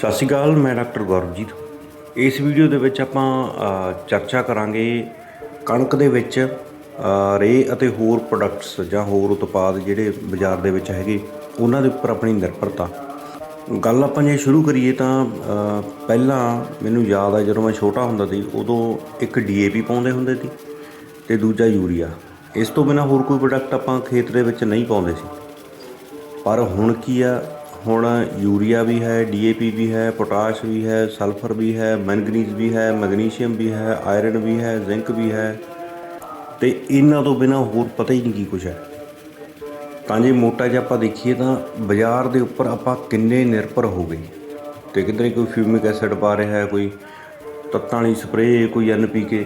ਸਤਿ ਸ਼੍ਰੀ ਅਕਾਲ ਮੈਂ ਡਾਕਟਰ ਗੌਰਵਜੀਤ। ਇਸ ਵੀਡੀਓ ਦੇ ਵਿੱਚ ਆਪਾਂ ਚਰਚਾ ਕਰਾਂਗੇ ਕਣਕ ਦੇ ਵਿੱਚ ਅ, ਰੇ ਅਤੇ ਹੋਰ ਪ੍ਰੋਡਕਟਸ ਜਾਂ ਹੋਰ ਉਤਪਾਦ ਜਿਹੜੇ ਬਾਜ਼ਾਰ ਦੇ ਵਿੱਚ ਹੈਗੇ ਉਹਨਾਂ ਦੇ ਉੱਪਰ ਆਪਣੀ ਨਿਰਭਰਤਾ। ਗੱਲ ਆਪਾਂ ਜੇ ਸ਼ੁਰੂ ਕਰੀਏ ਤਾਂ ਪਹਿਲਾਂ ਮੈਨੂੰ ਯਾਦ ਆ ਜਦੋਂ ਮੈਂ ਛੋਟਾ ਹੁੰਦਾ ਸੀ ਉਦੋਂ ਇੱਕ ਡੀਏਪੀ ਪਾਉਂਦੇ ਹੁੰਦੇ ਸੀ ਤੇ ਦੂਜਾ ਯੂਰੀਆ। ਇਸ ਤੋਂ ਬਿਨਾ ਹੋਰ ਕੋਈ ਪ੍ਰੋਡਕਟ ਆਪਾਂ ਖੇਤ ਦੇ ਵਿੱਚ ਨਹੀਂ ਪਾਉਂਦੇ ਸੀ। ਪਰ ਹੁਣ ਕੀ ਆ ਹੁਣ ਯੂਰੀਆ ਵੀ ਹੈ ਡੀਏਪੀ ਵੀ ਹੈ, ਪੋਟਾਸ਼ ਵੀ ਹੈ, ਸਲਫਰ ਵੀ ਹੈ, ਮੈਂਗਨੀਜ਼ ਵੀ ਹੈ, ਮੈਗਨੀਸ਼ੀਅਮ ਵੀ ਹੈ, ਆਇਰਨ ਵੀ ਹੈ, ਜ਼ਿੰਕ ਵੀ ਹੈ। ਤੇ ਇਹਨਾਂ ਤੋਂ ਬਿਨਾ ਹੋਰ ਪਤਾ ਹੀ ਨਹੀਂ ਕੀ ਕੁਝ ਹੈ। ਤਾਂ ਜੇ ਮੋਟਾ ਜਿਹਾ ਆਪਾਂ ਦੇਖੀਏ ਤਾਂ ਬਾਜ਼ਾਰ ਦੇ ਉੱਪਰ ਆਪਾਂ ਕਿੰਨੇ ਨਿਰਭਰ ਹੋ ਗਏ। ਤੇ ਕਿਧਰੇ ਕੋਈ ਫਿਊਮਿਕ ਐਸਿਡ ਪਾ ਰਿਹਾ ਹੈ, ਕੋਈ ਤੱਤਾਂ ਵਾਲੀ ਸਪਰੇਅ, ਕੋਈ ਐਨਪੀਕੇ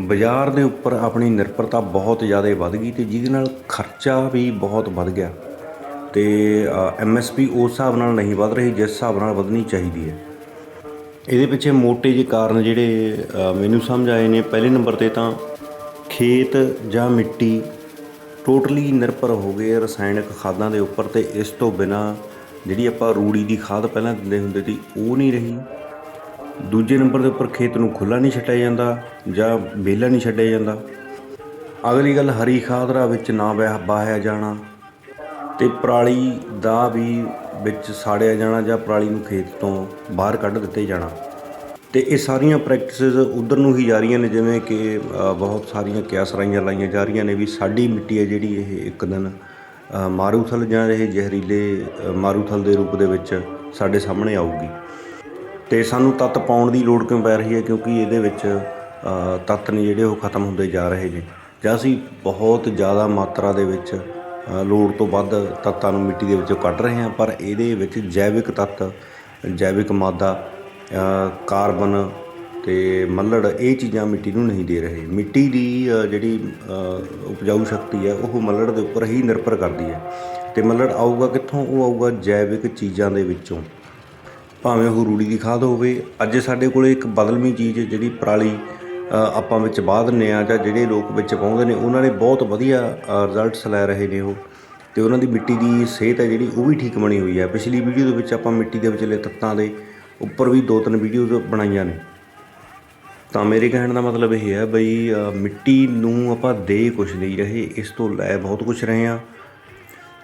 ਬਾਜ਼ਾਰ ਦੇ ਉੱਪਰ ਆਪਣੀ ਨਿਰਭਰਤਾ ਬਹੁਤ ਜ਼ਿਆਦਾ ਵੱਧ ਗਈ ਤੇ ਜਿਹਦੇ ਨਾਲ ਖਰਚਾ ਵੀ ਬਹੁਤ ਵੱਧ ਗਿਆ। ਤੇ ਐਮਐਸਪੀ ਉਸ ਹਿਸਾਬ ਨਾਲ ਨਹੀਂ ਵੱਧ ਰਹੀ ਜਿਸ ਹਿਸਾਬ ਨਾਲ ਵਧਣੀ ਚਾਹੀਦੀ ਹੈ। ਇਹਦੇ ਪਿੱਛੇ ਮੋਟੇ ਜਿਹੇ ਕਾਰਨ ਜਿਹੜੇ ਮੈਨੂੰ ਸਮਝ ਆਏ ਨੇ। ਪਹਿਲੇ ਨੰਬਰ ਤੇ ਤਾਂ ਖੇਤ ਜਾਂ ਮਿੱਟੀ ਟੋਟਲੀ ਨਿਰਭਰ ਹੋ ਗਏ ਰਸਾਇਣਿਕ ਖਾਦਾਂ ਦੇ ਉੱਪਰ ਤੇ ਇਸ ਤੋਂ ਬਿਨਾ ਜਿਹੜੀ ਆਪਾਂ ਰੂੜੀ ਦੀ ਖਾਦ ਪਹਿਲਾਂ ਦਿੰਦੇ ਹੁੰਦੇ ਸੀ, ਉਹ ਨਹੀਂ ਰਹੀ। ਦੂਜੇ ਨੰਬਰ ਦੇ ਉੱਪਰ ਖੇਤ ਨੂੰ ਖੁੱਲਾ ਨਹੀਂ ਛੱਡਿਆ ਜਾਂਦਾ ਜਾਂ ਵਿਹਲਾ ਨਹੀਂ ਛੱਡਿਆ ਜਾਂਦਾ। ਅਗਲੀ ਗੱਲ, ਹਰੀ ਖਾਦ ਖਾਦਰਾ ਵਿੱਚ ਨਾ ਵਹਿ- ਵਾਹਿਆ ਜਾਣਾ। ਤੇ ਪਰਾਲੀ ਦਾ ਵੀ ਵਿੱਚ ਸਾੜਿਆ ਜਾਣਾ ਜਾਂ ਪਰਾਲੀ ਨੂੰ ਖੇਤ ਤੋਂ ਬਾਹਰ ਕੱਢ ਦਿੱਤੇ ਜਾਣਾ। ਤੇ ਇਹ ਸਾਰੀਆਂ ਪ੍ਰੈਕਟਿਸਿਸ ਉਧਰ ਨੂੰ ਹੀ ਜਾ ਰਹੀਆਂ ਨੇ, ਜਿਵੇਂ ਕਿ ਬਹੁਤ ਸਾਰੀਆਂ ਕਿਆਸਰਾਈਆਂ ਲਾਈਆਂ ਜਾ ਰਹੀਆਂ ਨੇ ਵੀ ਸਾਡੀ ਮਿੱਟੀ ਹੈ ਜਿਹੜੀ ਇਹ ਇੱਕ ਦਿਨ ਮਾਰੂਥਲ ਜਾਂ ਇਹ ਜ਼ਹਿਰੀਲੇ ਮਾਰੂਥਲ ਦੇ ਰੂਪ ਦੇ ਵਿੱਚ ਸਾਡੇ ਸਾਹਮਣੇ ਆਊਗੀ। ਤੇ ਸਾਨੂੰ ਤੱਤ ਪਾਉਣ ਦੀ ਲੋੜ ਕਿਉਂ ਪੈ ਰਹੀ ਹੈ? ਕਿਉਂਕਿ ਇਹਦੇ ਵਿੱਚ ਤੱਤ ਨੇ ਜਿਹੜੇ ਉਹ ਖਤਮ ਹੁੰਦੇ ਜਾ ਰਹੇ ਨੇ। ਜਾਂ ਅਸੀਂ ਬਹੁਤ ਜ਼ਿਆਦਾ ਮਾਤਰਾ ਦੇ ਵਿੱਚ ਲੋੜ ਤੋਂ ਵੱਧ ਤੱਤਾਂ ਨੂੰ ਮਿੱਟੀ ਦੇ ਵਿੱਚੋਂ ਕੱਢ ਰਹੇ ਹਾਂ, ਪਰ ਇਹਦੇ ਵਿੱਚ ਜੈਵਿਕ ਤੱਤ, ਜੈਵਿਕ ਮਾਦਾ ਕਾਰਬਨ ਤੇ ਮੱਲੜ, ਇਹ ਚੀਜ਼ਾਂ ਮਿੱਟੀ ਨੂੰ ਨਹੀਂ ਦੇ ਰਹੇ। ਮਿੱਟੀ ਦੀ ਜਿਹੜੀ ਉਪਜਾਊ ਸ਼ਕਤੀ ਹੈ, ਉਹ ਮੱਲੜ ਦੇ ਉੱਪਰ ਹੀ ਨਿਰਭਰ ਕਰਦੀ ਹੈ। ਤੇ ਮੱਲੜ ਆਊਗਾ ਕਿੱਥੋਂ? ਉਹ ਆਊਗਾ ਜੈਵਿਕ ਚੀਜ਼ਾਂ ਦੇ ਵਿੱਚੋਂ। ਭਾਵੇਂ ਉਹ ਰੂੜੀ ਦੀ ਖਾਦ ਹੋਵੇ, ਅੱਜ ਸਾਡੇ ਕੋਲੇ ਇੱਕ ਬਦਲਵੀਂ ਚੀਜ਼ ਜਿਹੜੀ ਪਰਾਲੀ ਆਪਾਂ ਵਿੱਚ ਬਾਹ ਦਿੰਦੇ ਆ ਜਾਂ ਜਿਹੜੇ ਲੋਕ ਵਿੱਚ ਪਾਉਂਦੇ ਨੇ, ਉਹਨਾਂ ਨੇ ਬਹੁਤ ਵਧੀਆ ਰਿਜ਼ਲਟਸ ਲੈ ਰਹੇ ਨੇ ਉਹ। ਤੇ ਉਹਨਾਂ ਦੀ ਮਿੱਟੀ ਦੀ ਸਿਹਤ ਹੈ ਜਿਹੜੀ, ਉਹ ਵੀ ਠੀਕ ਬਣੀ ਹੋਈ ਹੈ। ਪਿਛਲੀ ਵੀਡੀਓ ਦੇ ਵਿੱਚ ਆਪਾਂ ਮਿੱਟੀ ਦੇ ਵਿਚਲੇ ਤੱਤਾਂ ਦੇ ਉੱਪਰ ਵੀ ਦੋ ਤਿੰਨ ਵੀਡੀਓਜ਼ ਬਣਾਈਆਂ ਨੇ। ਤਾਂ ਮੇਰੇ ਕਹਿਣ ਦਾ ਮਤਲਬ ਇਹ ਹੈ ਬਈ ਮਿੱਟੀ ਨੂੰ ਆਪਾਂ ਦੇ ਕੁਝ ਨਹੀਂ ਰਹੇ, ਇਸ ਤੋਂ ਲੈ ਬਹੁਤ ਕੁਝ ਰਹੇ ਆ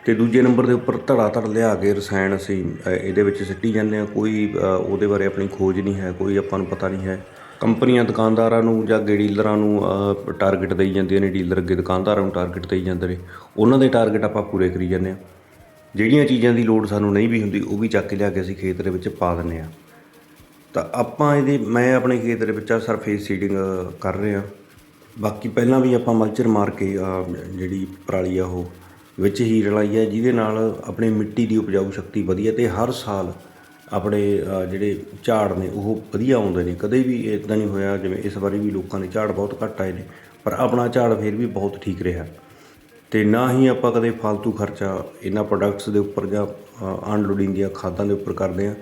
ਤੇ ਦੂਜੇ ਨੰਬਰ ਦੇ ਉੱਪਰ ਧੜਾ ਧੜ ਲਿਆ ਕੇ ਰਸਾਇਣ ਅਸੀਂ ਇਹਦੇ ਵਿੱਚ ਸਿੱਟੀ ਜਾਂਦੇ ਆ ਕੋਈ ਉਹਦੇ ਬਾਰੇ ਆਪਣੀ ਖੋਜ ਨਹੀਂ ਹੈ, ਕੋਈ ਆਪਾਂ ਨੂੰ ਪਤਾ ਨਹੀਂ ਹੈ। ਕੰਪਨੀਆਂ, ਦੁਕਾਨਦਾਰਾਂ ਨੂੰ ਜਾਂ ਗੇ ਡੀਲਰਾਂ ਨੂੰ ਟਾਰਗੇਟ ਦੇਈ ਜਾਂਦੀਆਂ ਨੇ, ਡੀਲਰ ਅੱਗੇ ਦੁਕਾਨਦਾਰਾਂ ਨੂੰ ਟਾਰਗੇਟ ਦੇਈ ਜਾਂਦੇ ਨੇ। ਉਹਨਾਂ ਦੇ ਟਾਰਗੇਟ ਆਪਾਂ ਪੂਰੇ ਕਰੀ ਜਾਂਦੇ ਆ ਜਿਹੜੀਆਂ ਚੀਜ਼ਾਂ ਦੀ ਲੋੜ ਸਾਨੂੰ ਨਹੀਂ ਵੀ ਹੁੰਦੀ, ਉਹ ਵੀ ਚੱਕ ਕੇ ਲਿਆ ਕੇ ਅਸੀਂ ਖੇਤ ਦੇ ਵਿੱਚ ਪਾ ਦਿੰਦੇ ਆ ਤਾਂ ਆਪਾਂ ਇਹਦੇ, ਮੈਂ ਆਪਣੇ ਖੇਤ ਦੇ ਵਿੱਚ ਸਰਫੇਸ ਸੀਡਿੰਗ ਕਰ ਰਿਹਾ ਬਾਕੀ ਪਹਿਲਾਂ ਵੀ ਆਪਾਂ ਮਲਚਰ ਮਾਰ ਕੇ ਜਿਹੜੀ ਪਰਾਲੀ ਆ ਉਹ ਵਿੱਚ ਹੀ ਰਲਾਈ ਹੈ ਜਿਹਦੇ ਨਾਲ ਆਪਣੀ ਮਿੱਟੀ ਦੀ ਉਪਜਾਊ ਸ਼ਕਤੀ ਵਧੀਆ ਤੇ ਹਰ ਸਾਲ ਆਪਣੇ ਜਿਹੜੇ ਝਾੜ ਨੇ, ਉਹ ਵਧੀਆ ਆਉਂਦੇ ਨੇ। ਕਦੇ ਵੀ ਇਦਾਂ ਨਹੀਂ ਹੋਇਆ, ਜਿਵੇਂ ਇਸ ਵਾਰੀ ਵੀ ਲੋਕਾਂ ਦੇ ਝਾੜ ਬਹੁਤ ਘੱਟ ਆਏ ਨੇ, ਪਰ ਆਪਣਾ ਝਾੜ ਫਿਰ ਵੀ ਬਹੁਤ ਠੀਕ ਰਿਹਾ। ਤੇ ਨਾ ਹੀ ਆਪਾਂ ਕਦੇ ਫालतू ਖਰਚਾ ਇਹਨਾਂ ਪ੍ਰੋਡਕਟਸ ਦੇ ਉੱਪਰ ਜਾਂ ਅਨਲੋਡਿੰਗ ਦੀਆਂ ਖਾਦਾਂ ਦੇ ਉੱਪਰ ਕਰਦੇ ਆ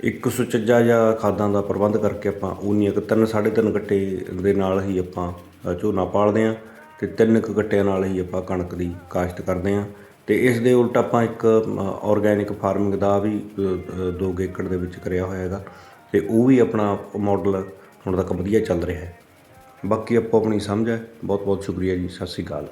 ਇੱਕ ਸੁਚੱਜਾ ਜਾਂ ਖਾਦਾਂ ਦਾ ਪ੍ਰਬੰਧ ਕਰਕੇ ਆਪਾਂ ਉਨੀਆਂ ਕੁ ਤਿੰਨ, ਸਾਢੇ ਤਿੰਨ ਗੱਟੇ ਦੇ ਨਾਲ ਹੀ ਆਪਾਂ ਝੋਨਾ ਪਾਲਦੇ ਆ ਤੇ ਤਿੰਨ ਕੁ ਗੱਟਿਆਂ ਨਾਲ ਹੀ ਆਪਾਂ ਕਣਕ ਦੀ ਕਾਸ਼ਤ ਕਰਦੇ ਆ ਤੇ ਇਸ ਦੇ ਉਲਟ ਆਪਾਂ ਇੱਕ ਆਰਗੈਨਿਕ ਫਾਰਮਿੰਗ ਦਾ ਵੀ 2 ਏਕੜ ਦੇ ਵਿੱਚ ਕਰਿਆ ਹੋਇਆ ਹੈਗਾ। ਤੇ ਉਹ ਵੀ ਆਪਣਾ ਮਾਡਲ ਹੁਣ ਤੱਕ ਵਧੀਆ ਚੱਲ ਰਿਹਾ ਹੈ। ਬਾਕੀ ਆਪੋ ਆਪਣੀ ਸਮਝ ਹੈ। ਬਹੁਤ ਬਹੁਤ ਸ਼ੁਕਰੀਆ ਜੀ। ਸਤਿ ਸ਼੍ਰੀ ਅਕਾਲ।